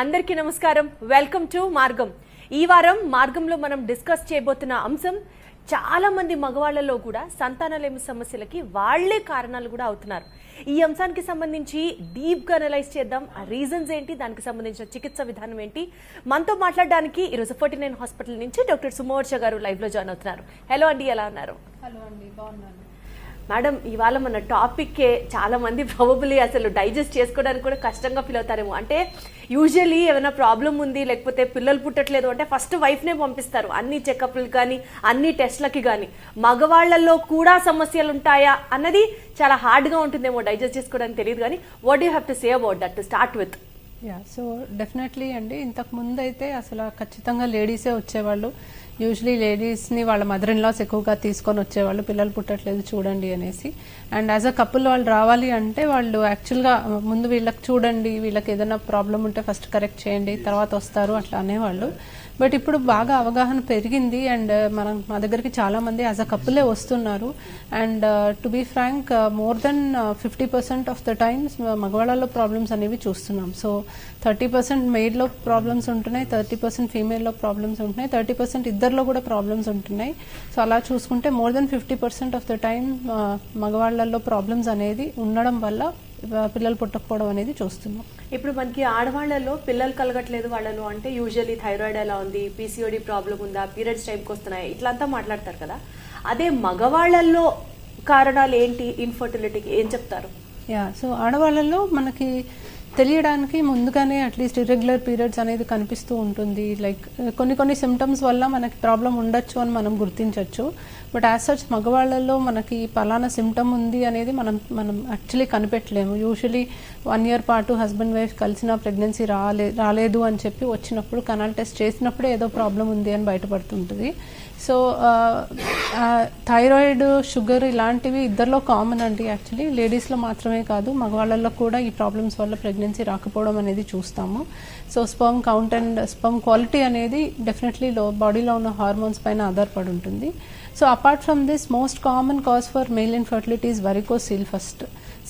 అందరికీ నమస్కారం. Welcome to మార్గం. ఈ వారం మార్గంలో మనం డిస్కస్ చేయబోతున్న అంశం చాలా మంది మగవాళ్ళలో కూడా సంతానలేమి సమస్యలకి వాళ్ళే కారణాలు కూడా అవుతున్నారు. ఈ అంశానికి సంబంధించి డీప్గా అనలైజ్ చేద్దాం. ఆ రీజన్స్ ఏంటి? దానికి సంబంధించిన చికిత్స విధానం ఏంటి? మనతో మాట్లాడడానికి ఈరోజు ఫోర్టీ నైన్ హాస్పిటల్ నుంచి డాక్టర్ సుమోర్ష గారు లైవ్లో జాయిన్ అవుతున్నారు. హలో అండి ఎలా ఉన్నారు? హలో అండి బాగున్నాను. మేడం ఇవాళ మన టాపిక్కే చాలా మంది ప్రాబబుల్లీ అసలు డైజెస్ట్ చేసుకోవడానికి కూడా కష్టంగా ఫీల్ అవుతారేమో. అంటే యూజువలీ ఏమైనా ప్రాబ్లం ఉంది లేకపోతే పిల్లలు పుట్టట్లేదు అంటే ఫస్ట్ వైఫ్నే పంపిస్తారు. అన్ని చెకప్లు కానీ అన్ని టెస్ట్లకి కానీ. మగవాళ్ళలో కూడా సమస్యలు ఉంటాయా అన్నది చాలా హార్డ్గా ఉంటుందేమో డైజెస్ట్ చేసుకోవడానికి తెలియదు కానీ what you have to say about that to start with yeah so definitely అండి. ఇంతకు ముందు అయితే అసలు ఖచ్చితంగా లేడీసే వచ్చేవాళ్ళు. యూజువలీ లేడీస్ని వాళ్ళ మదర్ ఇన్ లాస్ ఎక్కువగా తీసుకొని వచ్చేవాళ్ళు. పిల్లలు పుట్టట్లేదు చూడండి అనేసి. అండ్ యాజ్ అ కపుల్ వాళ్ళు రావాలి అంటే వాళ్ళు యాక్చువల్గా ముందు వీళ్ళకి చూడండి వీళ్ళకి ఏదైనా ప్రాబ్లం ఉంటే ఫస్ట్ కరెక్ట్ చేయండి తర్వాత వస్తారు అట్లా అనేవాళ్ళు. బట్ ఇప్పుడు బాగా అవగాహన పెరిగింది అండ్ uh, మనం మా దగ్గరికి చాలా మంది యాజ్ అ కపులే వస్తున్నారు. And to be frank more than fifty percent of the times మగవాళ్ళలో problems అనేవి చూస్తున్నాం. సో థర్టీ పర్సెంట్ మెయిడ్లో ప్రాబ్లమ్స్ ఉంటున్నాయి థర్టీ పర్సెంట్ ఫీమేల్లో ప్రాబ్లమ్స్ ఉంటున్నాయి థర్టీ పర్సెంట్ ఇద్దరిలో కూడా ప్రాబ్లమ్స్ ఉంటున్నాయి. సో అలా చూసుకుంటే more than fifty percent of the time మగవాళ్ళల్లో problems అనేది ఉండడం వల్ల పిల్లలు పుట్టకపోవడం అనేది చూస్తున్నాం. ఇప్పుడు మనకి ఆడవాళ్ళలో పిల్లలు కలగట్లేదు వాళ్ళలో అంటే యూజువల్లీ థైరాయిడ్ ఎలా ఉంది పీసీఓడి ప్రాబ్లం ఉందా పీరియడ్స్ టైంకి వస్తున్నాయి ఇట్లంతా మాట్లాడతారు కదా. అదే మగవాళ్ళలో కారణాలు ఏంటి ఇన్ఫర్టిలిటీకి ఏం చెప్తారు? యా సో ఆడవాళ్ళలో మనకి తెలియడానికి ముందుగానే అట్లీస్ట్ ఇర్రెగ్యులర్ పీరియడ్స్ అనేది కనిపిస్తూ ఉంటుంది. లైక్ uh, కొన్ని కొన్ని సిమ్టమ్స్ వల్ల మనకి ప్రాబ్లం ఉండొచ్చు అని మనం గుర్తించవచ్చు బట్ యాజ్ సచ్ మగవాళ్ళలో మనకి పలానా సిమ్టమ్ ఉంది అనేది మనం మనం యాక్చువల్లీ కనిపెట్టలేము. యూజువలీ వన్ ఇయర్ పాటు హస్బెండ్ వైఫ్ కలిసిన ప్రెగ్నెన్సీ రాలే రాలేదు అని చెప్పి వచ్చినప్పుడు కనాల్ టెస్ట్ చేసినప్పుడే ఏదో ప్రాబ్లం ఉంది అని బయటపడుతుంటుంది. So thyroid uh, sugar uh, ఇలాంటివి ఇద్దరిలో కామన్ అండి యాక్చువల్లీ లేడీస్లో మాత్రమే కాదు మగవాళ్ళల్లో కూడా ఈ ప్రాబ్లమ్స్ వల్ల ప్రెగ్నెన్సీ రాకపోవడం అనేది చూస్తాము. So sperm count and sperm quality అనేది డెఫినెట్లీ లో బాడీలో ఉన్న హార్మోన్స్ పైన ఆధారపడి ఉంటుంది. So apart from this most common cause for male infertility వరికో varicocele first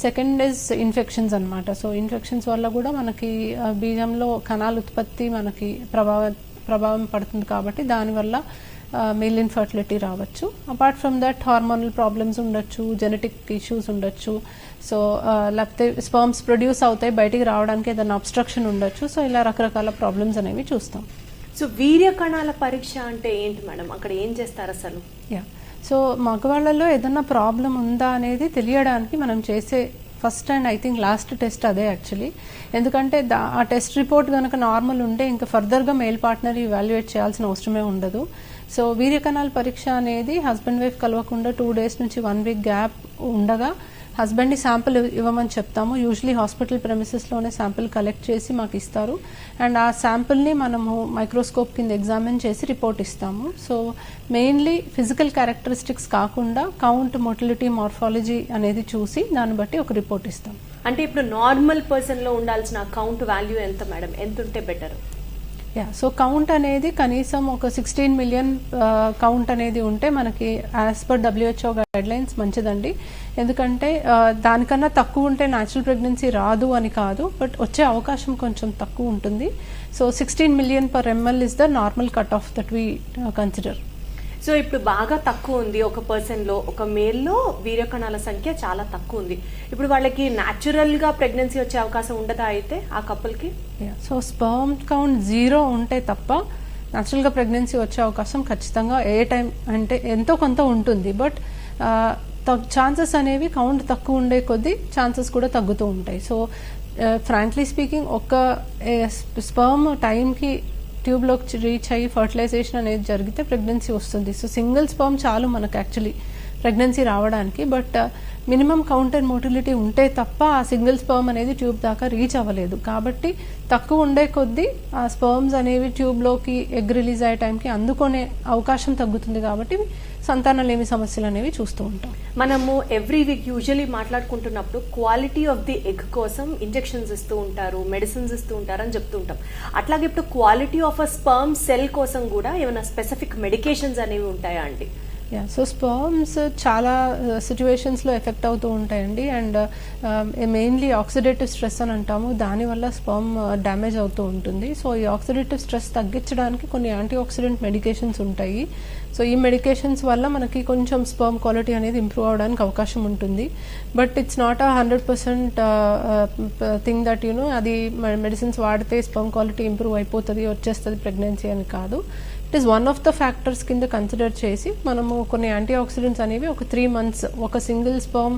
second is infections అన్నమాట. సో ఇన్ఫెక్షన్స్ వల్ల కూడా మనకి బీజంలో కణాల ఉత్పత్తి మనకి ప్రభావం ప్రభావం పడుతుంది కాబట్టి దానివల్ల మెయిల్ ఇన్ఫర్టిలిటీ రావచ్చు. Apart from that hormonal problems ఉండొచ్చు జెనెటిక్ ఇష్యూస్ ఉండొచ్చు. సో లేకపోతే స్పర్మ్స్ ప్రొడ్యూస్ అవుతాయి బయటికి రావడానికి ఏదైనా అబ్స్ట్రక్షన్ ఉండొచ్చు. సో ఇలా రకరకాల ప్రాబ్లమ్స్ అనేవి చూస్తాం. సో వీర్య కణాల పరీక్ష అంటే ఏంటి మేడం? అక్కడ ఏం చేస్తారు అసలు? యా సో మగవాళ్ళలో ఏదన్నా ప్రాబ్లం ఉందా అనేది తెలియడానికి మనం చేసే first and I think last test అదే యాక్చువల్లీ ఎందుకంటే ఆ టెస్ట్ రిపోర్ట్ కనుక నార్మల్ ఉంటే ఇంకా ఫర్దర్గా మెయిల్ పార్ట్నర్ ఇవాల్యుయేట్ చేయాల్సిన అవసరమే ఉండదు. సో వీర్యకణాల పరీక్ష అనేది హస్బెండ్ వైఫ్ కలవకుండా టూ డేస్ నుంచి వన్ వీక్ గ్యాప్ ఉండగా హస్బెండ్ని శాంపిల్ ఇవ్వమని చెప్తాము. యూజువలీ హాస్పిటల్ ప్రెమిసెస్లోనే శాంపిల్ కలెక్ట్ చేసి మాకు ఇస్తారు. అండ్ ఆ శాంపిల్ని మనము మైక్రోస్కోప్ కింద ఎగ్జామిన్ చేసి రిపోర్ట్ ఇస్తాము. సో మెయిన్లీ ఫిజికల్ క్యారెక్టరిస్టిక్స్ కాకుండా కౌంట్ మొటిలిటీ మార్ఫాలజీ అనేది చూసి దాన్ని బట్టి ఒక రిపోర్ట్ ఇస్తాం. అంటే ఇప్పుడు నార్మల్ పర్సన్లో ఉండాల్సిన కౌంట్ వాల్యూ ఎంత మేడం? ఎంత ఉంటే బెటర్? యా సో కౌంట్ అనేది కనీసం ఒక సిక్స్టీన్ మిలియన్ కౌంట్ అనేది ఉంటే మనకి as per WHO guidelines మంచిదండి. ఎందుకంటే uh, దానికన్నా తక్కువ ఉంటే న్యాచురల్ ప్రెగ్నెన్సీ రాదు అని కాదు బట్ వచ్చే అవకాశం కొంచెం తక్కువ ఉంటుంది. So sixteen million per M L is the normal cut off that we consider so ఇప్పుడు బాగా తక్కువ ఉంది ఒక పర్సన్లో ఒక మేల్లో వీర్యకణాల సంఖ్య చాలా తక్కువ ఉంది. ఇప్పుడు వాళ్ళకి న్యాచురల్గా ప్రెగ్నెన్సీ వచ్చే అవకాశం ఉండదా అయితే ఆ కపుల్కి? సో స్పర్మ్ కౌంట్ జీరో ఉంటే తప్ప న్యాచురల్గా ప్రెగ్నెన్సీ వచ్చే అవకాశం ఖచ్చితంగా ఏ టైం అంటే ఎంతో కొంత ఉంటుంది. బట్ ఛాన్సెస్ అనేవి కౌంట్ తక్కువ ఉండే కొద్దీ ఛాన్సెస్ కూడా తగ్గుతూ ఉంటాయి. సో ఫ్రాంక్లీ స్పీకింగ్ ఒక స్పర్మ్ టైంకి ట్యూబ్లోకి రీచ్ అయ్యి ఫర్టిలైజేషన్ అనేది జరిగితే ప్రెగ్నెన్సీ వస్తుంది. సో సింగిల్ స్పర్మ్ చాలు మనకు యాక్చువల్లీ ప్రెగ్నెన్సీ రావడానికి but uh, minimum count or motility ఉంటే తప్ప ఆ సింగిల్ స్పర్మ్ అనేది ట్యూబ్ దాకా రీచ్ అవ్వలేదు. కాబట్టి తక్కువ ఉండే కొద్దీ ఆ స్పర్మ్స్ అనేవి ట్యూబ్లోకి ఎగ్ రిలీజ్ అయ్యే టైంకి అందుకునే అవకాశం తగ్గుతుంది కాబట్టి సంతానలేమి సమస్యలు అనేవి చూస్తూ ఉంటాం. మనము ఎవ్రీ వీక్ యూజువలీ మాట్లాడుకుంటున్నప్పుడు క్వాలిటీ ఆఫ్ ది ఎగ్ కోసం ఇంజెక్షన్స్ ఇస్తూ ఉంటారు మెడిసిన్స్ ఇస్తూ ఉంటారు అని చెప్తూ ఉంటాం. అట్లాగే ఇప్పుడు quality of a sperm cell కోసం కూడా ఏమైనా స్పెసిఫిక్ మెడికేషన్స్ అనేవి ఉంటాయా అండి? యా సో స్పర్మ్స్ చాలా uh, సిచ్యువేషన్స్లో ఎఫెక్ట్ అవుతూ ఉంటాయండి. అండ్ మెయిన్లీ ఆక్సిడేటివ్ స్ట్రెస్ అని అంటాము. దానివల్ల స్పర్మ్ డ్యామేజ్ అవుతూ ఉంటుంది. సో ఈ ఆక్సిడేటివ్ స్ట్రెస్ తగ్గించడానికి కొన్ని యాంటీ ఆక్సిడెంట్ మెడికేషన్స్ ఉంటాయి. సో ఈ మెడికేషన్స్ వల్ల మనకి కొంచెం స్పర్మ్ క్వాలిటీ అనేది ఇంప్రూవ్ అవడానికి అవకాశం ఉంటుంది. But it's not a hundred percent thing that you know అది మెడిసిన్స్ వాడితే స్పర్మ్ క్వాలిటీ ఇంప్రూవ్ అయిపోతుంది వచ్చేస్తుంది ప్రెగ్నెన్సీ అని కాదు. It is one of the factors కింద కన్సిడర్ చేసి మనము కొన్ని యాంటీ ఆక్సిడెంట్స్ అనేవి ఒక త్రీ మంత్స్ ఒక సింగిల్ స్పర్మ్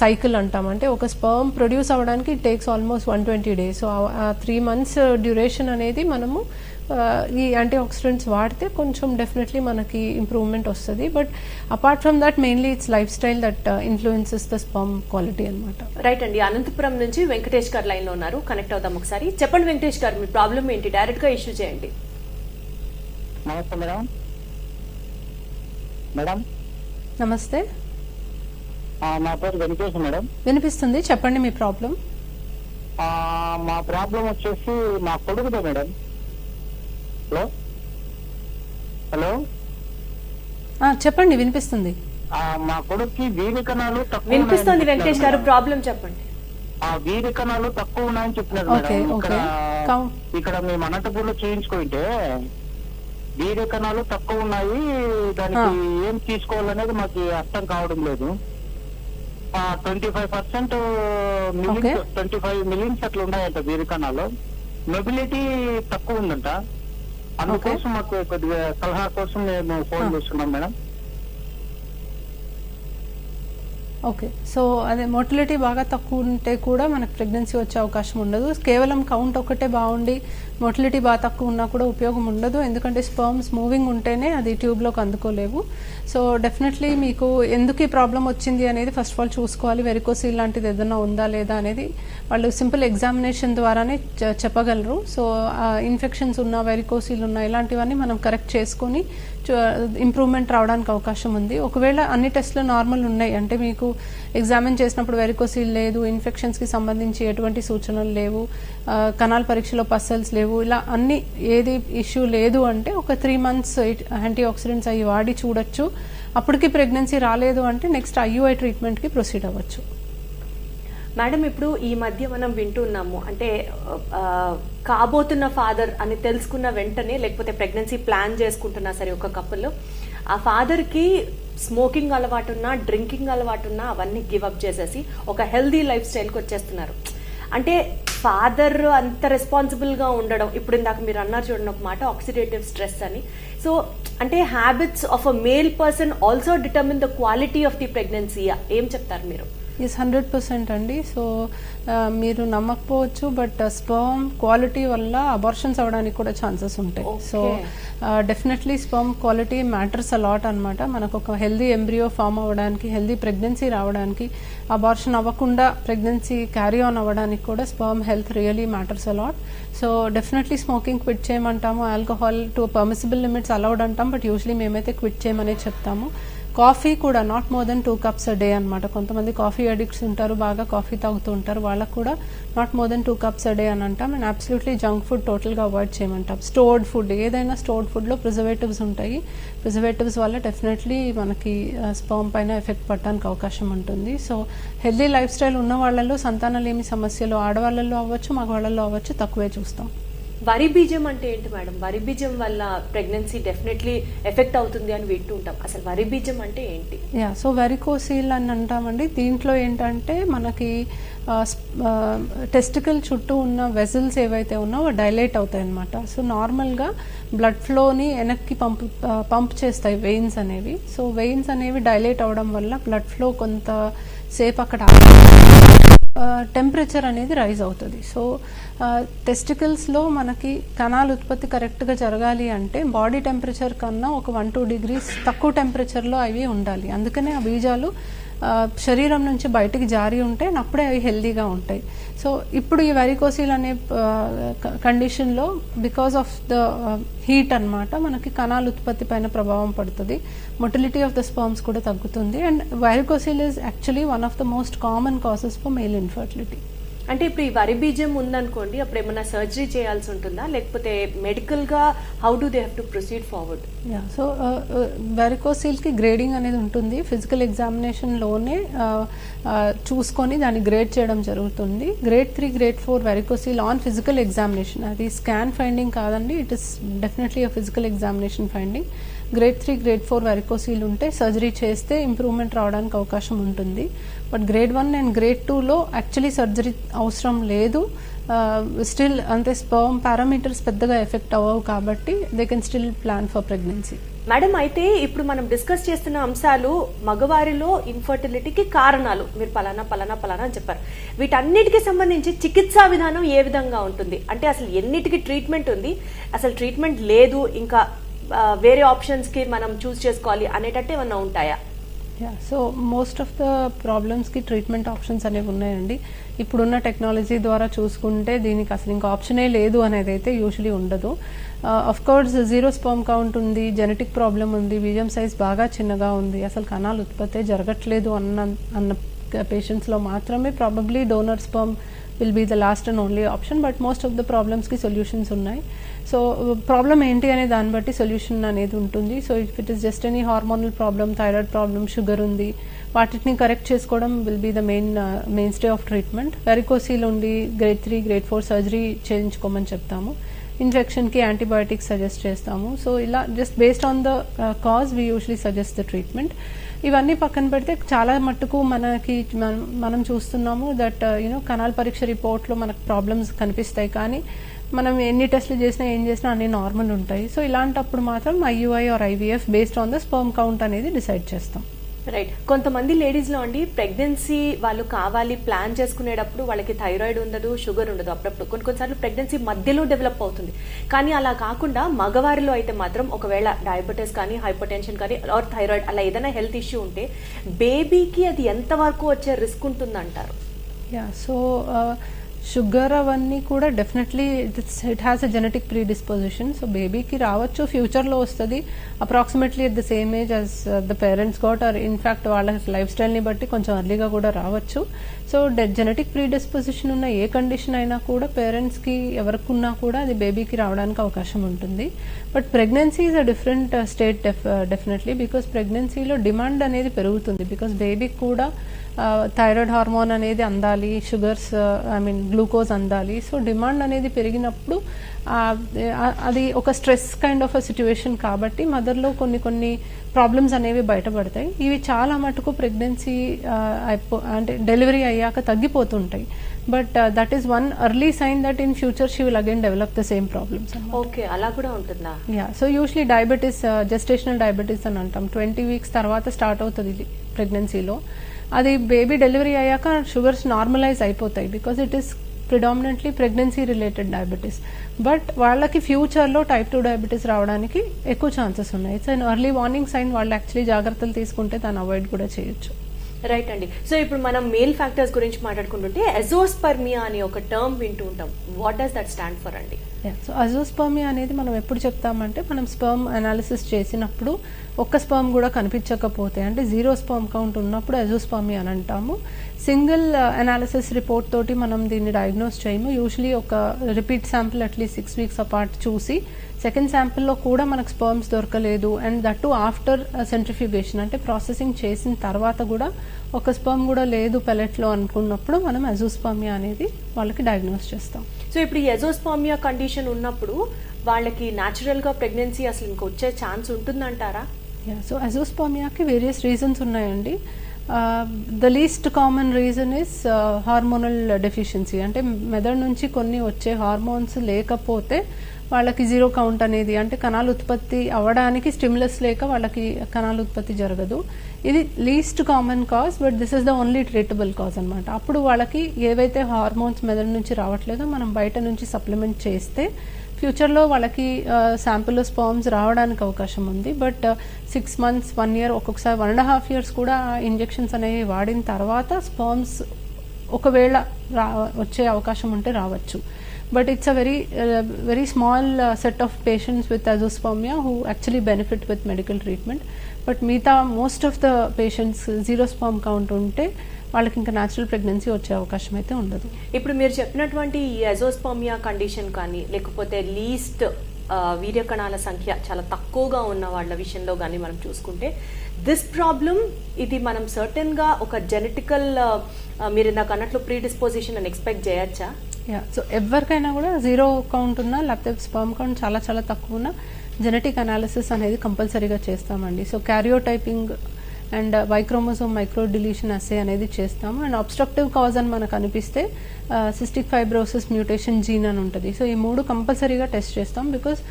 సైకిల్ అంటాం. అంటే ఒక స్పర్మ్ ప్రొడ్యూస్ అవ్వడానికి it takes almost one twenty days so ఆ త్రీ మంత్స్ డ్యూరేషన్ అనేది మనము uh, ఈ యాంటీ ఆక్సిడెంట్స్ వాడితే కొంచెం డెఫినెట్లీ మనకి ఇంప్రూవ్మెంట్ వస్తుంది. But apart from that mainly it's life style that influences the sperm quality అనమాట రైట్ అండి. అనంతపురం నుంచి వెంకటేష్ గారు లైన్లో ఉన్నారు. కనెక్ట్ అవుదాం ఒకసారి. చెప్పండి వెంకటేష్ గారు మీ ప్రాబ్లం ఏంటి? డైరెక్ట్గా ఇష్యూ చేయండి. నమస్తే మేడం. మేడం. నమస్తే. నా పేరు వెంకటేష్ మేడం. వినిపిస్తుంది? చెప్పండి మీ ప్రాబ్లం. మా ప్రాబ్లం వచ్చేసి మా కొడుకుదే మేడం. హలో? హలో? చెప్పండి వినిపిస్తుంది. మా కొడుక్కి వీరి కణాలు తక్కువ వినిపిస్తోంది వెంకటేష్ గారు. ప్రాబ్లం చెప్పండి. ఆ వీరి కణాలు తక్కువ ఉన్నాయని చెప్పినారు మేడం. ఇక్కడ మేము అనంతపూర్లో చేయించుకుంటే వీర్య కణాలు తక్కువ ఉన్నాయి దానికి ఏం తీసుకోవాలనేది మాకు అర్థం కావడం లేదు. Twenty five percent okay. Twenty five millions అట్లా ఉన్నాయంట వీర్య కణాలు. మొబిలిటీ తక్కువ ఉందంట. అందుకోసం మాకు కొద్దిగా సలహా కోసం మేము ఫోన్. చేస్తున్నాం మేడం. ఓకే. సో అదే మోటిలిటీ బాగా తక్కువ ఉంటే కూడా మనకు ప్రెగ్నెన్సీ వచ్చే అవకాశం ఉండదు. కేవలం కౌంట్ ఒకటే బాగుండి మోటిలిటీ బాగా తక్కువ ఉన్నా కూడా ఉపయోగం ఉండదు. ఎందుకంటే స్పర్మ్స్ మూవింగ్ ఉంటేనే అది ట్యూబ్లోకి అందుకోలేవు. సో డెఫినెట్లీ మీకు ఎందుకు ఈ ప్రాబ్లం వచ్చింది అనేది ఫస్ట్ ఆఫ్ ఆల్ చూసుకోవాలి. వెరికోసీల్ లాంటిది ఏదైనా ఉందా లేదా అనేది వాళ్ళు సింపుల్ ఎగ్జామినేషన్ ద్వారానే చెప్పగలరు. సో ఇన్ఫెక్షన్స్ ఉన్నా వెరికోసీల్ ఉన్నా ఇలాంటివన్నీ మనం కరెక్ట్ చేసుకొని ఇంప్రూవ్మెంట్ రావడానికి అవకాశం ఉంది. ఒకవేళ అన్ని టెస్ట్లు నార్మల్ ఉన్నాయి అంటే మీకు ఎగ్జామిన్ చేసినప్పుడు వెరికోసీల్ లేదు ఇన్ఫెక్షన్స్కి సంబంధించి ఎటువంటి సూచనలు లేవు కణాల పరీక్షలో పసల్స్ లేవు ఇలా అన్ని ఏది ఇష్యూ లేదు అంటే ఒక త్రీ మంత్స్ యాంటీ ఆక్సిడెంట్స్ అవి వాడి చూడొచ్చు. అప్పటికి ప్రెగ్నెన్సీ రాలేదు అంటే నెక్స్ట్ ఐయుఐ ట్రీట్మెంట్కి ప్రొసీడ్ అవ్వచ్చు. మేడం ఇప్పుడు ఈ మధ్య మనం వింటున్నాము అంటే కాబోతున్న ఫాదర్ అని తెలుసుకున్న వెంటనే లేకపోతే ప్రెగ్నెన్సీ ప్లాన్ చేసుకుంటున్నా సరే ఒక కప్పుల్లో ఆ ఫాదర్కి స్మోకింగ్ అలవాటున్నా డ్రింకింగ్ అలవాటున్నా అవన్నీ గివప్ చేసేసి ఒక హెల్దీ లైఫ్ స్టైల్కి వచ్చేస్తున్నారు. అంటే ఫాదర్ అంత రెస్పాన్సిబుల్గా ఉండడం ఇప్పుడు ఇందాక మీరు అన్నారు చూడండి ఒక మాట ఆక్సిడేటివ్ స్ట్రెస్ అని. సో అంటే habits of a male person also determine the quality of the pregnancy ఏం చెప్తారు మీరు? ఎస్ హండ్రెడ్ పర్సెంట్ అండి సో మీరు నమ్మకపోవచ్చు బట్ స్పర్మ్ క్వాలిటీ వల్ల అబార్షన్స్ అవ్వడానికి కూడా ఛాన్సెస్ ఉంటాయి. So. Definitely sperm quality matters a lot అనమాట మనకు ఒక హెల్దీ ఎంబ్రియో ఫామ్ అవ్వడానికి హెల్దీ ప్రెగ్నెన్సీ రావడానికి అబార్షన్ అవ్వకుండా ప్రెగ్నెన్సీ క్యారీ ఆన్ అవ్వడానికి కూడా sperm health really matters a lot so definitely smoking quit చేయమంటాము. Alcohol to permissible limits allowed అంటాం but usually మేమైతే క్విట్ చేయమనే చెప్తాము. కాఫీ కూడా not more than two cups a day అనమాట కొంతమంది కాఫీ అడిక్ట్స్ ఉంటారు బాగా కాఫీ తాగుతూ ఉంటారు. వాళ్ళకు కూడా not more than two cups a day అని అంటాం. అండ్ అబ్సల్యూట్లీ జంక్ ఫుడ్ టోటల్గా అవాయిడ్ చేయమంటాం. స్టోర్డ్ ఫుడ్ ఏదైనా స్టోర్డ్ ఫుడ్లో ప్రిజర్వేటివ్స్ ఉంటాయి. ప్రిజర్వేటివ్స్ వల్ల డెఫినెట్లీ మనకి స్పర్మ్ పైన ఎఫెక్ట్ పడడానికి అవకాశం ఉంటుంది. సో హెల్దీ లైఫ్ స్టైల్ ఉన్న వాళ్ళలో సంతానలేమి సమస్యలు ఆడవాళ్ళలో అవ్వచ్చు మగవాళ్ళలో అవ్వచ్చు తక్కువే చూస్తాం. వరి బీజం అంటే ఏంటి మేడం? వరి బీజం వల్ల ప్రెగ్నెన్సీ డెఫినెట్లీ ఎఫెక్ట్ అవుతుంది అని వింటూ ఉంటాం అసలు వరి బీజం అంటే ఏంటి? యా సో వెరికోసీల్ అని అంటామండి. దీంట్లో ఏంటంటే మనకి టెస్టికల్ చుట్టూ ఉన్న వెజల్స్ ఏవైతే ఉన్నావో డైలేట్ అవుతాయి అనమాట సో నార్మల్గా బ్లడ్ ఫ్లోని వెనక్కి పంప్ పంప్ చేస్తాయి వెయిన్స్ అనేవి. సో వెయిన్స్ అనేవి డైలేట్ అవడం వల్ల బ్లడ్ ఫ్లో కొంత సేపు అక్కడ టెంపరేచర్ అనేది రైజ్ అవుతుంది. సో టెస్టికల్స్లో మనకి కణాల ఉత్పత్తి కరెక్ట్గా జరగాలి అంటే బాడీ టెంపరేచర్ కన్నా ఒక వన్ టూ డిగ్రీస్ తక్కువ టెంపరేచర్లో అవి ఉండాలి. అందుకనే ఆ బీజాలు శరీరం నుంచి బయటికి జారి ఉంటే అప్పుడే అవి హెల్దీగా ఉంటాయి. సో ఇప్పుడు ఈ వెరికోసిల్ అనే కండిషన్లో బికాస్ ఆఫ్ ద హీట్ అన్నమాట మనకి కణాల ఉత్పత్తి పైన ప్రభావం పడుతుంది. మొటిలిటీ ఆఫ్ ద స్పర్మ్స్ కూడా తగ్గుతుంది. And varicocele is actually one of the most common causes for male infertility అంటే ఇప్పుడు ఈ వరి బీజం ఉందనుకోండి అప్పుడు ఏమైనా సర్జరీ చేయాల్సి ఉంటుందా? లేకపోతే మెడికల్గా how do they have to proceed forward yeah so వెరికోసీల్కి grading అనేది ఉంటుంది. ఫిజికల్ ఎగ్జామినేషన్లోనే చూసుకొని దాన్ని గ్రేడ్ చేయడం జరుగుతుంది. Grade three grade four varicocele on physical examination అది స్కాన్ ఫైండింగ్ కాదండి it is definitely a physical examination finding grade three grade four varicocele ఉంటే సర్జరీ చేస్తే ఇంప్రూవ్మెంట్ రావడానికి అవకాశం ఉంటుంది. But grade one and grade టూలో యాక్చువల్లీ సర్జరీ అవసరం లేదు. Uh, స్టిల్ అంటే స్పర్మ్ పారామీటర్స్ పెద్దగా ఎఫెక్ట్ అవ్వవు కాబట్టి they can still plan for pregnancy madam అయితే ఇప్పుడు మనం డిస్కస్ చేస్తున్న అంశాలు మగవారిలో ఇన్ఫర్టిలిటీకి కారణాలు. మీరు పలానా పలానా పలానా అని చెప్పారు. వీటన్నిటికి సంబంధించి చికిత్సా విధానం ఏ విధంగా ఉంటుంది? అంటే అసలు ఎన్నిటికి ట్రీట్మెంట్ ఉంది? అసలు ట్రీట్మెంట్ లేదు ఇంకా వేరే ఆప్షన్స్కి మనం చూస్ చేసుకోవాలి అనేటట్టు ఏమన్నా ఉంటాయా? Yeah so most of the ప్రాబ్లమ్స్కి treatment options అనేవి ఉన్నాయండి. ఇప్పుడున్న టెక్నాలజీ ద్వారా చూసుకుంటే దీనికి అసలు ఇంకా ఆప్షనే లేదు అనేది అయితే యూజువలీ ఉండదు. Of course zero sperm count ఉంది జెనెటిక్ ప్రాబ్లం ఉంది బీజం సైజ్ బాగా చిన్నగా ఉంది అసలు కణాలు ఉత్పత్తి జరగట్లేదు అన్న అన్న పేషెంట్స్లో మాత్రమే probably donor sperm will be the last and only option but most of the ప్రాబ్లమ్స్కి solutions ఉన్నాయి. సో ప్రాబ్లం ఏంటి అనే దాన్ని బట్టి సొల్యూషన్ అనేది ఉంటుంది. So if it is just any hormonal problem thyroid problem sugar ఉంది వాటిని కరెక్ట్ చేసుకోవడం will be the main mainstay of treatment. Varicocele ఉండి grade three grade four surgery చేయించుకోమని చెప్తాము. ఇన్ఫెక్షన్కి యాంటీబయాటిక్స్ సజెస్ట్ చేస్తాము. సో ఇలా just based on the cause we usually suggest the treatment. ఇవన్నీ పక్కన పెడితే చాలా మట్టుకు మనకి మనం- మనం చూస్తున్నాము దట్ యూనో కణాల పరీక్ష రిపోర్ట్లో మనకు ప్రాబ్లమ్స్ కనిపిస్తాయి. కానీ మనం ఎన్ని టెస్ట్లు చేసినా ఏం చేసినా అన్ని నార్మల్ ఉంటాయి. సో ఇలాంటప్పుడు మాత్రం IUI or IVF based on the sperm count అనేది డిసైడ్ చేస్తాం. రైట్ కొంతమంది లేడీస్లో అండి ప్రెగ్నెన్సీ వాళ్ళు కావాలి ప్లాన్ చేసుకునేటప్పుడు వాళ్ళకి థైరాయిడ్ ఉండదు షుగర్ ఉండదు అప్పుడప్పుడు. కొన్ని కొన్నిసార్లు ప్రెగ్నెన్సీ మధ్యలో డెవలప్ అవుతుంది. కానీ అలా కాకుండా మగవారిలో అయితే మాత్రం ఒకవేళ డయాబెటీస్ కానీ హైపర్ టెన్షన్ కానీ ఆర్ థైరాయిడ్ అలా ఏదైనా హెల్త్ ఇష్యూ ఉంటే బేబీకి అది ఎంత వరకు వచ్చే రిస్క్ ఉంటుందంటారు? యా సో షుగర్ అవన్నీ కూడా definitely it has a genetic predisposition so బేబీకి రావచ్చు ఫ్యూచర్లో వస్తుంది. Approximately at the same age as the parents got or in fact వాళ్ళ లైఫ్ స్టైల్ని బట్టి కొంచెం అర్లీగా కూడా రావచ్చు. సో జెనెటిక్ ప్రీ డిస్పోజిషన్ ఉన్న ఏ కండిషన్ అయినా కూడా పేరెంట్స్కి ఎవరికున్నా కూడా అది బేబీకి రావడానికి అవకాశం ఉంటుంది. But pregnancy is a different state definitely because ప్రెగ్నెన్సీలో డిమాండ్ అనేది పెరుగుతుంది. బికాస్ బేబీకి కూడా థైరాయిడ్ హార్మోన్ అనేది అందాలి షుగర్స్ ఐ మీన్ గ్లూకోజ్ అందాలి. సో డిమాండ్ అనేది పెరిగినప్పుడు అది ఒక stress kind of a situation కాబట్టి మదర్లో కొన్ని కొన్ని ప్రాబ్లమ్స్ అనేవి బయటపడతాయి. ఇవి చాలా మటుకు ప్రెగ్నెన్సీ అంటే డెలివరీ అయ్యాక తగ్గిపోతుంటాయి. But that is one early sign that in future she will again develop the same problems okay అలా కూడా ఉంటుందా? Yeah so usually diabetes gestational diabetes అని అంటాం. ట్వంటీ వీక్స్ తర్వాత స్టార్ట్ అవుతుంది ఇది ప్రెగ్నెన్సీలో అది బేబీ డెలివరీ అయ్యాక షుగర్స్ నార్మలైజ్ అయిపోతాయి because it is predominantly pregnancy related diabetes but వాళ్ళకి ఫ్యూచర్లో టైప్ టూ డయాబెటీస్ రావడానికి ఎక్కువ ఛాన్సెస్ ఉన్నాయి. It's an early warning sign వాళ్ళు యాక్చువల్లీ జాగ్రత్తలు తీసుకుంటే దాన్ని అవాయిడ్ కూడా చేయొచ్చు. రైట్ అండి. సో ఇప్పుడు మనం మేల్ ఫ్యాక్టర్స్ గురించి మాట్లాడుకుంటుంటే ఎజోస్పర్మియా అని ఒక టర్మ్ వింటూ ఉంటాం. What does that stand for అండి? సో అజోస్పర్మియా అనేది మనం ఎప్పుడు చెప్తామంటే మనం స్పర్మ్ అనాలిసిస్ చేసినప్పుడు ఒక్క స్పర్మ్ కూడా కనిపించకపోతే అంటే జీరో స్పర్మ్ కౌంట్ ఉన్నప్పుడు అజోస్పర్మియా అని అంటాము. సింగిల్ అనాలిసిస్ రిపోర్ట్ తోటి మనం దీన్ని డయాగ్నోస్ చేయము. యూజువలీ ఒక repeat sample at least six weeks apart చూసి సెకండ్ శాంపిల్లో కూడా మనకు స్పర్మ్స్ దొరకలేదు. అండ్ దట్ ఆఫ్టర్ సెంట్రిఫ్యూగేషన్ అంటే ప్రాసెసింగ్ చేసిన తర్వాత కూడా ఒక స్పర్మ్ కూడా లేదు పెలెట్లో అనుకున్నప్పుడు మనం అజోస్పర్మియా అనేది వాళ్ళకి డయాగ్నోస్ చేస్తాం. సో ఇప్పుడు ఎజోస్పామియా కండిషన్ ఉన్నప్పుడు వాళ్ళకి న్యాచురల్గా ప్రెగ్నెన్సీ అసలు ఇంకొచ్చే ఛాన్స్ ఉంటుందంటారా? యా సో ఎజోస్పామియాకి వేరియస్ రీజన్స్ ఉన్నాయండి. The least common reason is hormonal deficiency అంటే మెదడు నుంచి కొన్ని వచ్చే హార్మోన్స్ లేకపోతే వాళ్ళకి జీరో కౌంట్ అనేది అంటే కణాలు ఉత్పత్తి అవ్వడానికి స్టిమ్యులస్ లేక వాళ్ళకి కణాల ఉత్పత్తి జరగదు. ఇది least common cause but this is the only treatable cause అనమాట అప్పుడు వాళ్ళకి ఏవైతే హార్మోన్స్ మెదడు నుంచి రావట్లేదో మనం బయట నుంచి సప్లిమెంట్ చేస్తే ఫ్యూచర్లో వాళ్ళకి శాంపుల్ స్పర్మ్స్ రావడానికి అవకాశం ఉంది. But six months one year ఒక్కొక్కసారి వన్ అండ్ హాఫ్ ఇయర్స్ కూడా ఇంజెక్షన్స్ అనేవి వాడిన తర్వాత స్పర్మ్స్ ఒకవేళ రా వచ్చే అవకాశం ఉంటే రావచ్చు. But it's a very very small set of patients with azoospermia who actually benefit with medical treatment but మిగతా most of the patients zero sperm count ఉంటే వాళ్ళకి ఇంకా న్యాచురల్ ప్రెగ్నెన్సీ వచ్చే అవకాశం అయితే ఉండదు. ఇప్పుడు మీరు చెప్పినటువంటి ఈ కండిషన్ కానీ లేకపోతే లీస్ట్ uh, వీర్యకణాల సంఖ్య చాలా తక్కువగా ఉన్న వాళ్ళ విషయంలో కానీ మనం చూసుకుంటే దిస్ ప్రాబ్లం ఇది మనం సర్టెన్గా ఒక జెనెటికల్ uh, మీరు ఇందాక అన్నట్లు ప్రీ డిస్పోజిషన్ అని ఎక్స్పెక్ట్ చేయొచ్చా? యా సో ఎవరికైనా కూడా జీరో కౌంట్ ఉన్నా లేకపోతే స్పర్మ్ కౌంట్ చాలా చాలా తక్కువ ఉన్నా జెనెటిక్ అనాలిసిస్ అనేది కంపల్సరీగా చేస్తామండి. So karyotyping and Y chromosome micro deletion assay అనేది చేస్తాము. అండ్ అబ్స్ట్రక్టివ్ కాజ్ అని మనకు అనిపిస్తే సిస్టిక్ ఫైబ్రోసిస్ మ్యూటేషన్ జీన్ అని ఉంటుంది. సో ఈ మూడు కంపల్సరీగా టెస్ట్ చేస్తాం because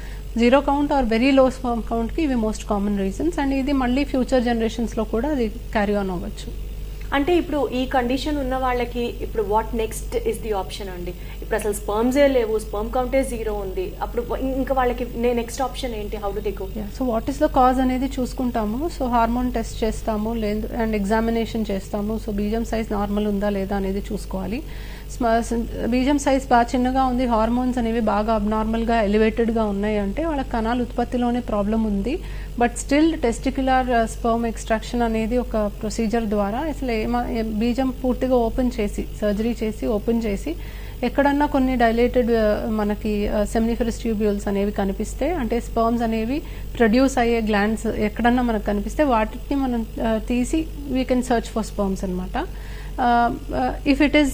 zero count or very low sperm కౌంట్కి ఇవి మోస్ట్ కామన్ రీజన్స్ అండ్ ఇది మళ్ళీ ఫ్యూచర్ జనరేషన్స్లో కూడా అది క్యారీ ఆన్ అవ్వచ్చు. అంటే ఇప్పుడు ఈ కండిషన్ ఉన్న వాళ్ళకి ఇప్పుడు what next is the option అండి. ఇప్పుడు అసలు స్పర్మ్సే లేవు స్పర్మ్ కౌంటే జీరో ఉంది. అప్పుడు ఇంకా వాళ్ళకి నెక్స్ట్ ఆప్షన్ ఏంటి? How to they so what is the cause అనేది చూసుకుంటాము. సో హార్మోన్ టెస్ట్ చేస్తాము లేదు అండ్ ఎగ్జామినేషన్ చేస్తాము. సో బీజం సైజ్ నార్మల్ ఉందా లేదా అనేది చూసుకోవాలి. బీజం సైజ్ బాగా చిన్నగా ఉంది హార్మోన్స్ అనేవి బాగా అబ్నార్మల్గా ఎలివేటెడ్గా ఉన్నాయి అంటే వాళ్ళ కణాల ఉత్పత్తిలోనే ప్రాబ్లం ఉంది. But still testicular sperm extraction అనేది ఒక ప్రొసీజర్ ద్వారా అసలు ఏమ- బీజం పూర్తిగా ఓపెన్ చేసి సర్జరీ చేసి ఓపెన్ చేసి ఎక్కడన్నా కొన్ని డైలేటెడ్ uh, మనకి uh, సెమినిఫరస్ ట్యూబ్యూల్స్ అనేవి కనిపిస్తే అంటే స్పర్మ్స్ అనేవి ప్రొడ్యూస్ అయ్యే గ్లాండ్స్ ఎక్కడన్నా మనకు కనిపిస్తే వాటిని మనం uh, తీసి we can search for sperms అనమాట if it is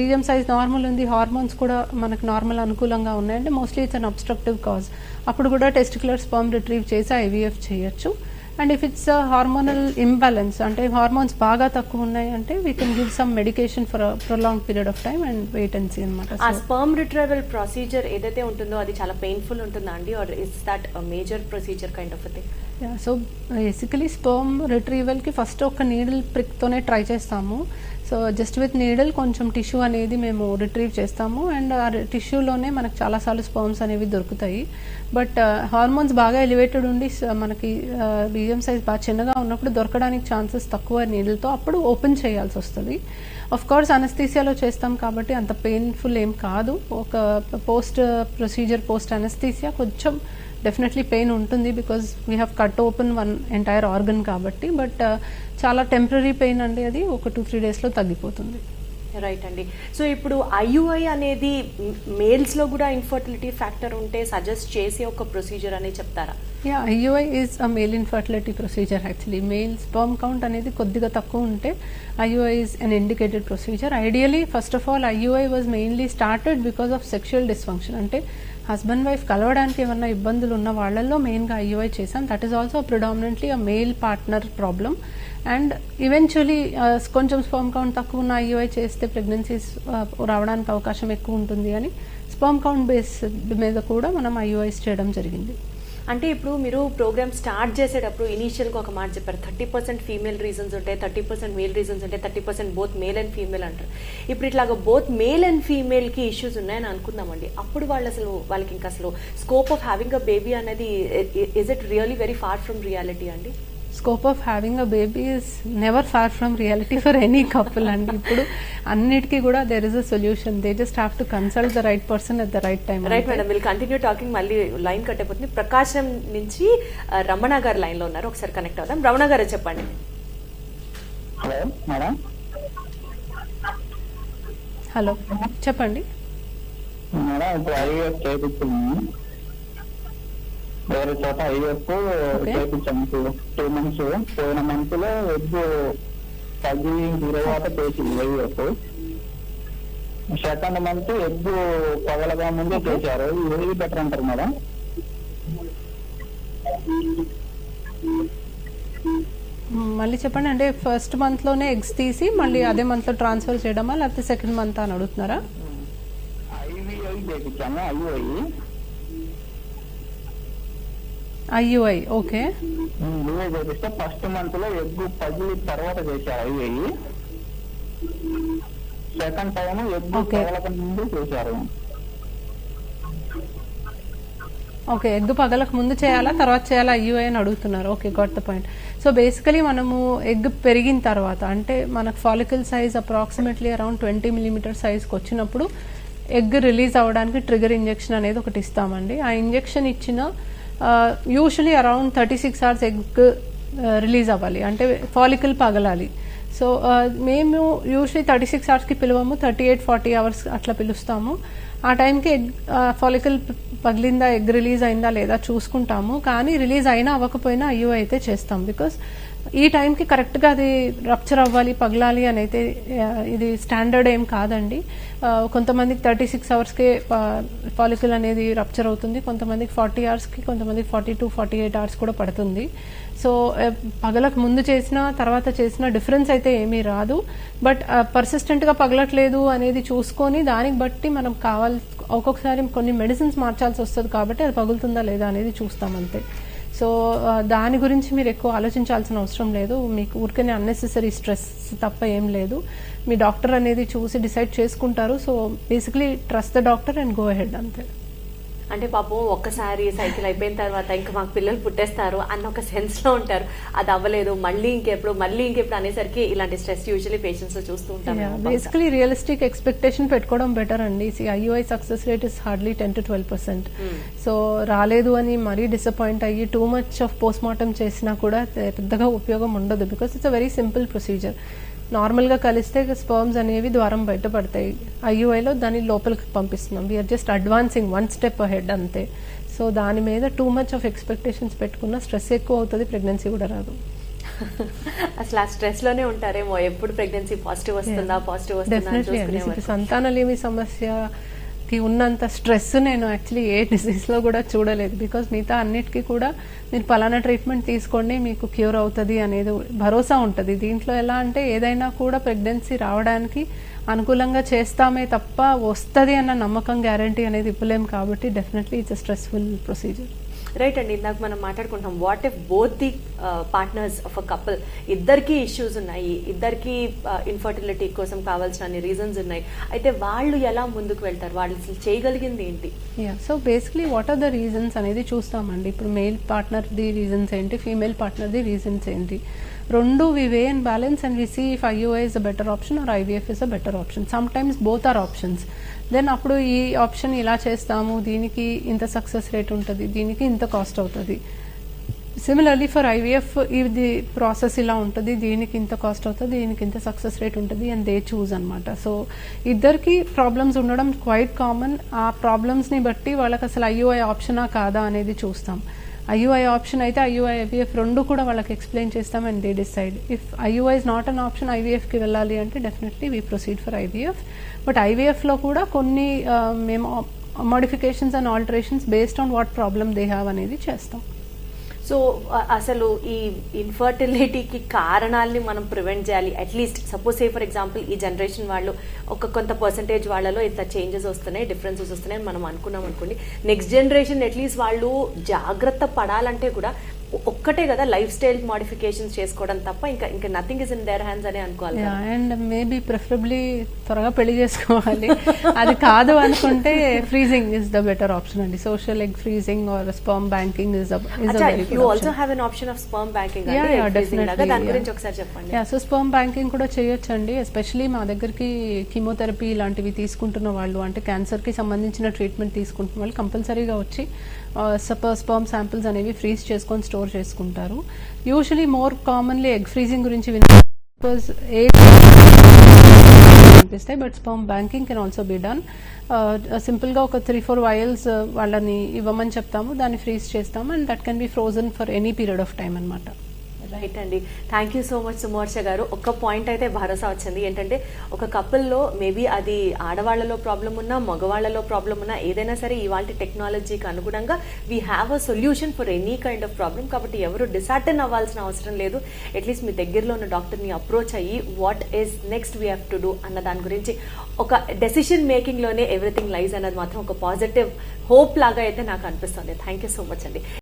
medium size normal ఉంది హార్మోన్స్ కూడా మనకు నార్మల్ అనుకూలంగా ఉన్నాయంటే mostly it's an obstructive cause అప్పుడు కూడా టెస్టిక్యులర్ స్పర్మ్ రిట్రీవ్ చేసి ఐవీఎఫ్ చేయొచ్చు. And if it's hormonal imbalance అంటే హార్మోన్స్ బాగా తక్కువ ఉన్నాయి అంటే we can give some medication for prolong period of time and wait and see ah అనమాట స్పర్మ్ రిట్రైవల్ ప్రొసీజర్ ఏదైతే ఉంటుందో అది చాలా పెయిన్ఫుల్ ఉంటుందా అండి? Or is that major procedure kind of thing so basically sperm రిట్రీవల్కి first ఒక needle ప్రిక్తోనే try చేస్తాము. సో జస్ట్ విత్ నీడిల్ కొంచెం టిష్యూ అనేది మేము రిట్రీవ్ చేస్తాము. అండ్ ఆ టిష్యూలోనే మనకు చాలాసార్లు స్పర్మ్స్ అనేవి దొరుకుతాయి. బట్ హార్మోన్స్ uh, బాగా ఎలివేటెడ్ ఉండి మనకి uh, బీజం సైజ్ బాగా చిన్నగా ఉన్నప్పుడు దొరకడానికి ఛాన్సెస్ తక్కువ నీడిల్తో అప్పుడు ఓపెన్ చేయాల్సి వస్తుంది. ఆఫ్ కోర్స్ అనస్థీసియాలో చేస్తాం కాబట్టి అంత పెయిన్ఫుల్ ఏం కాదు. ఒక పోస్ట్ ప్రొసీజర్ పోస్ట్ అనస్థీసియా కొంచెం డెఫినెట్లీ పెయిన్ ఉంటుంది because we have cut open one entire organ కాబట్టి బట్ చాలా టెంపరీ పెయిన్ అండి అది ఒక టూ త్రీ డేస్లో తగ్గిపోతుంది. రైట్ అండి. సో ఇప్పుడు ఐయుఐ అనేది మేల్స్లో కూడా ఇన్ఫర్టిలిటీ ఫ్యాక్టర్ ఉంటే సజెస్ట్ చేసే ఒక ప్రొసీజర్ అని చెప్తారా? Yeah IUI is a male infertility procedure actually male sperm count అనేది కొద్దిగా తక్కువ ఉంటే IUI is an indicated procedure ideally first of all IUI was mainly started because of sexual dysfunction అంటే హస్బెండ్ వైఫ్ కలవడానికి ఏమన్నా ఇబ్బందులు ఉన్న వాళ్ళల్లో మెయిన్గా ఐయుఐ చేశాం that is also predominantly a male partner problem and eventually కొంచెం స్పర్మ్ కౌంట్ తక్కువ ఉన్న ఐయుఐ చేస్తే ప్రెగ్నెన్సీస్ uh, రావడానికి అవకాశం ఎక్కువ ఉంటుంది అని స్పర్మ్ కౌంట్ బేస్ మీద కూడా మనం ఐయుఐస్ చేయడం జరిగింది. అంటే ఇప్పుడు మీరు ప్రోగ్రామ్ స్టార్ట్ చేసేటప్పుడు ఇనీషియల్గా ఒక మాట చెప్పారు. థర్టీ పర్సెంట్ ఫీమేల్ రీజన్స్ ఉంటాయి థర్టీ పర్సెంట్ మేల్ రీజన్స్ ఉంటాయి thirty percent both male and female అంటారు. ఇప్పుడు ఇట్లాగా బోత్ మేల్ అండ్ ఫీమేల్కి ఇష్యూస్ ఉన్నాయని అనుకుందామండి. అప్పుడు వాళ్ళు అసలు వాళ్ళకి ఇంకా అసలు scope of having a baby అనేది is it really very far from reality అండి? Scope of having a baby is never far from reality for any couple అండి ఇప్పుడు అన్నిటికీ కూడా there is a solution they just have to consult the right person at the right time right madam will continue talking మళ్ళీ line cut అయిపోతుంది ప్రకాశం నుంచి రమణ గారు లైన్లో ఉన్నారు. ఒకసారి కనెక్ట్ అవుదాం. రమణ గారు చెప్పండి. హలో మేడం హలో చెప్పండి. మేడం వేరే చోట ఐఎఫ్. చేయించాము టూ మంత్స్ పోయిన మంత్లో ఎగ్ పది తర్వాత చేసింది ఐఎఫ్ సెకండ్ మంత్ ఎగ్ పగలగా ముందే చేశారు. ఏది బెటర్ అంటారు మేడం. మళ్ళీ చెప్పండి అంటే ఫస్ట్ మంత్లోనే ఎగ్స్ తీసి మళ్ళీ అదే మంత్లో ట్రాన్స్ఫర్ చేయడమా లేకపోతే సెకండ్ మంత్ అని అడుగుతున్నారా? ఐవిఐ చేయించాము ఐయుఐ ఓకే. చేపిస్తే ఫస్ట్ మంత్లో ఎగ్ పది తర్వాత చేశారు ఐఐ సెకండ్ టైం ఎగ్ Okay. పగలక ముందు చేశారు. ఓకే ఎగ్ పగలకు ముందు చేయాలా తర్వాత చేయాలా ఐయుఐ అని అడుగుతున్నారు. Okay got the point so basically మనము ఎగ్ పెరిగిన తర్వాత అంటే మనకు follicle size approximately around twenty millimetre సైజ్కి వచ్చినప్పుడు ఎగ్ రిలీజ్ అవ్వడానికి ట్రిగర్ ఇంజెక్షన్ అనేది ఒకటి ఇస్తామండి. ఆ ఇంజెక్షన్ ఇచ్చిన usually around thirty six hours egg release అవ్వాలి. అంటే ఫాలికల్ పగలాలి. సో uh, మేము యూజువలీ థర్టీ సిక్స్ అవర్స్కి పిలవము థర్టీ ఎయిట్ ఫార్టీ అవర్స్ అట్లా పిలుస్తాము. ఆ టైంకి ఎగ్ ఫాలికల్ పగిలిందా ఎగ్ రిలీజ్ అయిందా లేదా చూసుకుంటాము. కానీ రిలీజ్ అయినా అవ్వకపోయినా అయ్యో అయితే చేస్తాం. బికాస్ ఈ టైంకి కరెక్ట్గా అది రప్చర్ అవ్వాలి పగలాలి అని అయితే ఇది స్టాండర్డ్ ఏం కాదండి. కొంతమందికి థర్టీ సిక్స్ అవర్స్కే పాలికల్ అనేది రప్చర్ అవుతుంది. కొంతమందికి ఫార్టీ అవర్స్కి కొంతమందికి forty two forty eight hours కూడా పడుతుంది. సో పగలకు ముందు చేసిన తర్వాత చేసిన డిఫరెన్స్ అయితే ఏమీ రాదు. బట్ పర్సిస్టెంట్గా పగలట్లేదు అనేది చూసుకొని దానికి బట్టి మనం కావాలి ఒక్కొక్కసారి కొన్ని మెడిసిన్స్ మార్చాల్సి వస్తుంది కాబట్టి అది పగులుతుందా లేదా అనేది చూస్తాం అంతే. సో దాని గురించి మీరు ఎక్కువ ఆలోచించాల్సిన అవసరం లేదు. మీకు ఊరికనే అన్నెసెసరీ స్ట్రెస్ తప్ప ఏం లేదు. మీ డాక్టర్ అనేది చూసి డిసైడ్ చేసుకుంటారు. So basically trust the doctor and go ahead అంతే. అంటే పాపం ఒక్కసారి సైకిల్ అయిపోయిన తర్వాత ఇంకా మాకు పిల్లలు పుట్టేస్తారు అన్న ఒక సెన్స్లో ఉంటారు. అది అవ్వలేదు. మళ్ళీ ఇంకెప్పుడు మళ్ళీ ఇంకెప్పుడు అనేసరికి ఇలాంటి స్ట్రెస్ యూజువల్లీ పేషెంట్స్లో చూస్తూ ఉంటాం బేసికలీ రియలిస్టిక్ ఎక్స్పెక్టేషన్ పెట్టుకోవడం బెటర్ అండి. IUI success rate is hardly ten to twelve percent so రాలేదు అని మరీ డిసప్పాయింట్ అయ్యి too much of post mortem చేసినా కూడా పెద్దగా ఉపయోగం ఉండదు because it's a very simple procedure నార్మల్గా కలిస్తే స్పర్మ్స్ అనేవి ద్వారం బయటపడతాయి ఐయుఐలో దాన్ని లోపలికి పంపిస్తున్నాం. We're just advancing one step ahead అంతే. సో దాని మీద టూ మచ్ ఆఫ్ ఎక్స్పెక్టేషన్స్ పెట్టుకున్న స్ట్రెస్ ఎక్కువ అవుతుంది ప్రెగ్నెన్సీ కూడా రాదు. అసలు ఆ స్ట్రెస్లోనే ఉంటారేమో. ఎప్పుడు ప్రెగ్నెన్సీ పాజిటివ్ వస్తుందా పాజిటివ్ వస్తుందా అని డెఫినెట్లీ కి ఉన్నంత స్ట్రెస్ నేను యాక్చువల్లీ ఏ డిసీజ్లో కూడా చూడలేదు. బికాస్ మిగతా అన్నిటికీ కూడా మీరు పలానా ట్రీట్మెంట్ తీసుకోండి మీకు క్యూర్ అవుతుంది అనేది భరోసా ఉంటుంది. దీంట్లో ఎలా అంటే ఏదైనా కూడా ప్రెగ్నెన్సీ రావడానికి అనుకూలంగా చేస్తామే తప్ప వస్తుంది అన్న నమ్మకం గ్యారంటీ అనేది ఇవ్వలేము కాబట్టి definitely it's stressful procedure right అండి ఇందాక మనం మాట్లాడుకుంటాం what if both the partners of a couple ఇద్దరికి ఇష్యూస్ ఉన్నాయి ఇద్దరికి ఇన్ఫర్టిలిటీ uh, కోసం కావాల్సిన అన్ని రీజన్స్ ఉన్నాయి. అయితే వాళ్ళు ఎలా ముందుకు వెళ్తారు? వాళ్ళు అసలు చేయగలిగింది ఏంటి? Yeah so basically what are the reasons అనేది చూస్తామండి. ఇప్పుడు మెయిల్ పార్ట్నర్ది రీజన్స్ ఏంటి ఫీమేల్ పార్ట్నర్ది రీజన్స్ ఏంటి? రెండు we weigh and balance and we see if IUI is a better option or IVF is a better option sometimes both are options then అప్పుడు ఈ ఆప్షన్ ఇలా చేస్తాము దీనికి ఇంత సక్సెస్ రేట్ ఉంటుంది దీనికి ఇంత కాస్ట్ అవుతుంది. సిమిలర్లీ ఫర్ ఐవీఎఫ్ ఇది ప్రాసెస్ ఇలా ఉంటుంది దీనికి ఇంత కాస్ట్ అవుతుంది దీనికి ఇంత సక్సెస్ రేట్ ఉంటుంది అండ్ దే చూజ్ అనమాట సో ఇద్దరికి ప్రాబ్లమ్స్ ఉండడం క్వైట్ కామన్ ఆ ప్రాబ్లమ్స్ని బట్టి వాళ్ళకి అసలు ఐఓఐ ఆప్షనా కాదా అనేది చూస్తాం. ఐయుఐ ఆప్షన్ అయితే ఐయుఐ ఐవీఎఫ్ రెండు కూడా వాళ్ళకి ఎక్స్ప్లెయిన్ చేస్తాం and they decide. If IUI is not an option ఐవీఎఫ్కి వెళ్ళాలి అంటే definitely we proceed for IVF but ఐవీఎఫ్లో కూడా కొన్ని uh, మేము modifications and alterations based on what problem they have అనేది చేస్తాం. సో అసలు ఈ ఇన్ఫర్టిలిటీకి కారణాలని మనం ప్రివెంట్ చేయాలి. At least suppose a for example ఈ జనరేషన్ వాళ్ళు ఒక కొంత పర్సంటేజ్ వాళ్ళలో ఇంత చేంజెస్ వస్తున్నాయి డిఫరెన్సెస్ వస్తున్నాయి మనం అనుకున్నాం అనుకోండి నెక్స్ట్ జనరేషన్ అట్లీస్ట్ వాళ్ళు జాగ్రత్త పడాలంటే కూడా ఒక్కటే కదా లైఫ్ స్టైల్ మోడిఫికేషన్స్ చేసుకోవడం తప్ప ఇంకా ఇంకా nothing is in their hands అని అనుకోవాలి. అండ్ మేబీ ప్రిఫరబ్లీ త్వరగా పెళ్ళి చేసుకోవాలి. అది కాదు అనుకుంటే freezing is the better option అండి. Social egg freezing or sperm banking is you also have an option of sperm banking దాని. గురించి ఒకసారి చెప్పండి. యా సో స్పర్మ్ బ్యాంకింగ్ కూడా చేయొచ్చండి. ఎస్పెషలీ మా దగ్గరికి కీమోథెరపీ ఇలాంటివి తీసుకుంటున్న వాళ్ళు అంటే క్యాన్సర్కి సంబంధించిన ట్రీట్మెంట్ తీసుకుంటున్న వాళ్ళు కంపల్సరీగా వచ్చి స్పర్మ్ శాంపిల్స్ అనేవి ఫ్రీజ్ చేసుకొని స్టోర్ చేసుకుంటారు. Usually more commonly egg freezing గురించి విన్ బికాస్ ఏ కనిపిస్తాయి but sperm banking can also be done సింపుల్గా ఒక త్రీ ఫోర్ వయల్స్ వాళ్ళని ఇవ్వమని చెప్తాము దాన్ని ఫ్రీజ్ చేస్తాము and that can be frozen for any period of time అనమాట రైట్ అండి. థ్యాంక్ యూ సో మచ్ సుమోర్ష గారు. ఒక్క పాయింట్ అయితే భరోసా వచ్చింది. ఏంటంటే ఒక కపుల్లో మేబీ అది ఆడవాళ్ళలో ప్రాబ్లం ఉన్నా మగవాళ్ళలో ప్రాబ్లం ఉన్నా ఏదైనా సరే ఇవాళ టెక్నాలజీకి అనుగుణంగా we have a solution for any kind of problem కాబట్టి ఎవరు డిసార్టన్ అవ్వాల్సిన అవసరం లేదు. అట్లీస్ట్ మీ దగ్గరలో ఉన్న డాక్టర్ని అప్రోచ్ అయ్యి what is next we have to do అన్న దాని గురించి ఒక డెసిషన్ మేకింగ్లోనే ఎవ్రీథింగ్ లైజ్ అన్నది మాత్రం ఒక పాజిటివ్ హోప్ లాగా అయితే నాకు అనిపిస్తుంది. థ్యాంక్ యూ సో మచ్ అండి.